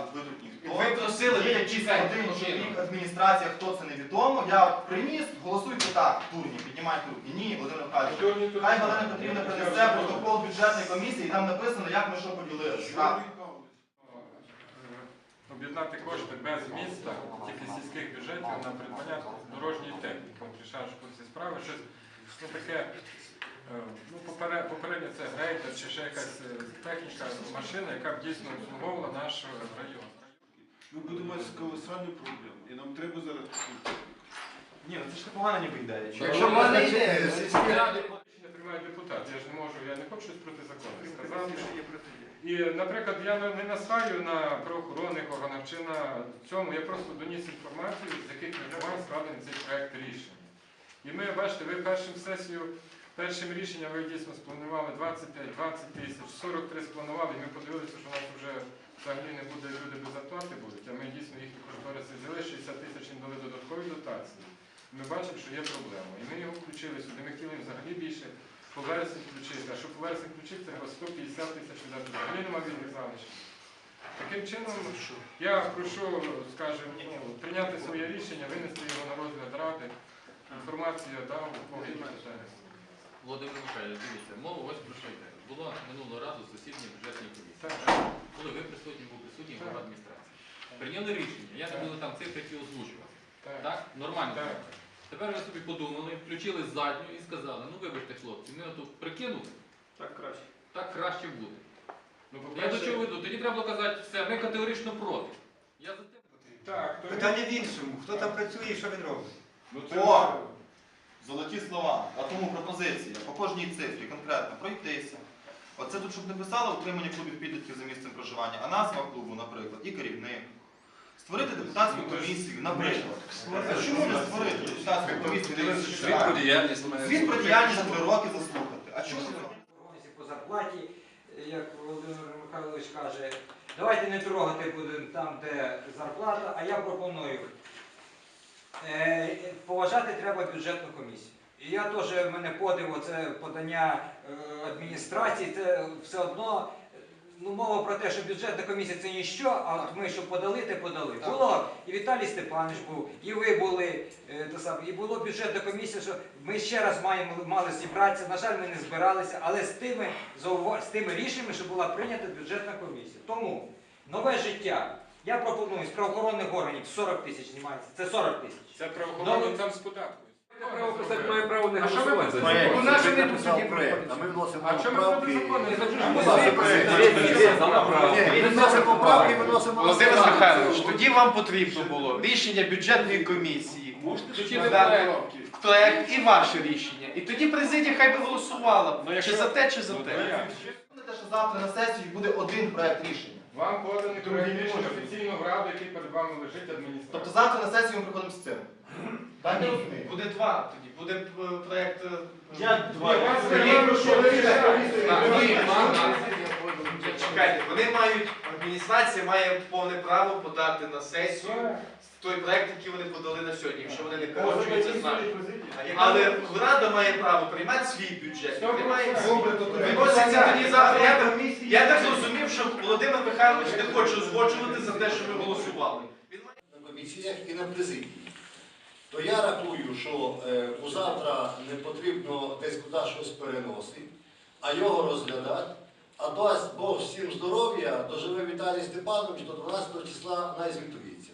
Виберуть ніхто. Ви просили, Є ви якийсь чекайте, один чоловік, адміністрація, хто це невідомо. Я приніс, голосуйте так, турні, піднімайте руки. Ні, Володимир Михайлович. Хай Галина Петрівна принесе протокол бюджетної комісії, і там написано, як ми що поділили. Так. об'єднати кошти без міста, тільки сільських бюджетів на придбання дорожньої техніки. От рішаєш ці справи, щось ну, таке, е, ну, попере- попередньо це чи ще якась е, техніка, машина, яка б дійсно обслуговувала наш е, район. Ми будемо мати колосальні проблеми. І нам треба зараз. Ні, ну це ж непогано ніби ідея. Якщо можна йде, сільські ради. Рішення приймає депутат. Я ж не можу, я не хочу щось протизаконне сказати. І, наприклад, я не не настаю на правоохоронних органах чи на цьому, я просто доніс інформацію, з яких інформацій складений цей проект рішення. І ми, бачите, ви першим сесію, першим рішенням ви дійсно спланували 25-20 тисяч, 43 спланували, і ми подивилися, що у нас вже взагалі не буде люди без зарплати будуть, а ми дійсно їхні кошториси взяли, 60 тисяч їм дали додаткові дотації. Ми бачимо, що є проблема. І ми його включили сюди. Ми хотіли взагалі більше по вересні включити. А щоб по вересні включити, треба 150 тисяч віддати. Взагалі нема вільних залишків. Таким чином, я прошу, скажімо, ну, прийняти своє рішення, винести його на розгляд ради. Інформація дав по питання. Володимир Михайлович, дивіться, мова ось про що йде. Було минулого разу засідання бюджетної комісії. Коли ви присутні, був присутній голова адміністрації. Прийняли рішення, я не буду там цифри ті озвучувати. Так. Нормально. Так. Тепер ви собі подумали, включили задню і сказали, ну вибачте, хлопці, ми отут прикинули, Так краще. так краще буде. Ну, Я до чого веду? Тоді треба було казати, все, ми категорично проти. Я за те. Так, то Питання в іншому. Хто там працює і що він робить? Ну, це О! Золоті слова. А тому пропозиція по кожній цифрі конкретно пройтися. Оце тут, щоб не писало утримання клубів підлітків за місцем проживання, а назва клубу, наприклад, і керівник. Створити депутатську комісію, наприклад. А чому не створити депутатську комісію? не Звіт про діяльність Звіт про діяльність за три роки заслухати. А чому? По зарплаті, як Володимир Михайлович каже, давайте не трогати будемо там, де зарплата, а я пропоную. Е, поважати треба бюджетну комісію. І я теж в мене подив, це подання е, адміністрації, це все одно. Ну, мова про те, що бюджетна комісія це ніщо, а от ми що подали, те подали. Було і Віталій Степанович був, і ви були, е, те саме, і було бюджетна комісія, що ми ще раз маємо мали зібратися. На жаль, ми не збиралися, але з тими з тими рішеннями, що була прийнята бюджетна комісія. Тому нове життя. Я пропоную з правоохоронних органів 40 тисяч знімається. Це 40 тисяч. Це правоохоронні там з податку. право має право не що ви голосувати. за? Ну, не а ми вносимо А чому ми вносимо поправки, виносимо Володимир. Михайлович, тоді вам потрібно було рішення бюджетної комісії, проект. і ваше рішення. І тоді президія хай би голосувала. Ну, Чи за те, чи за Ну, те. завтра на сесії буде один проект рішення. Вам поданий Другий проект не рішення може. офіційно в раду, який перед вами лежить Тобто адміністрація. завтра на сесію ми приходимо з цим. Так розумію. Буде два тоді. Буде е, проект. е, Як Ні, вас Ні, сказали, що ви рішаєте. Так, ні, Чекайте, вони мають, адміністрація має повне право подати на сесію той проект, який вони подали на сьогодні, якщо вони не погоджуються з нами. Але Рада має право приймати свій бюджет. Приймає свій. Виноситься тоді завтра. Я так, я так зрозумів, що Володимир Михайлович не хоче узгоджувати за те, що ми голосували. Він має на комісіях і на президії. То я рахую, що е, бо завтра не потрібно десь куди щось переносити, а його розглядати. А дасть Бог всім здоров'я, доживе Віталій Степанович до 12 числа найзвітується.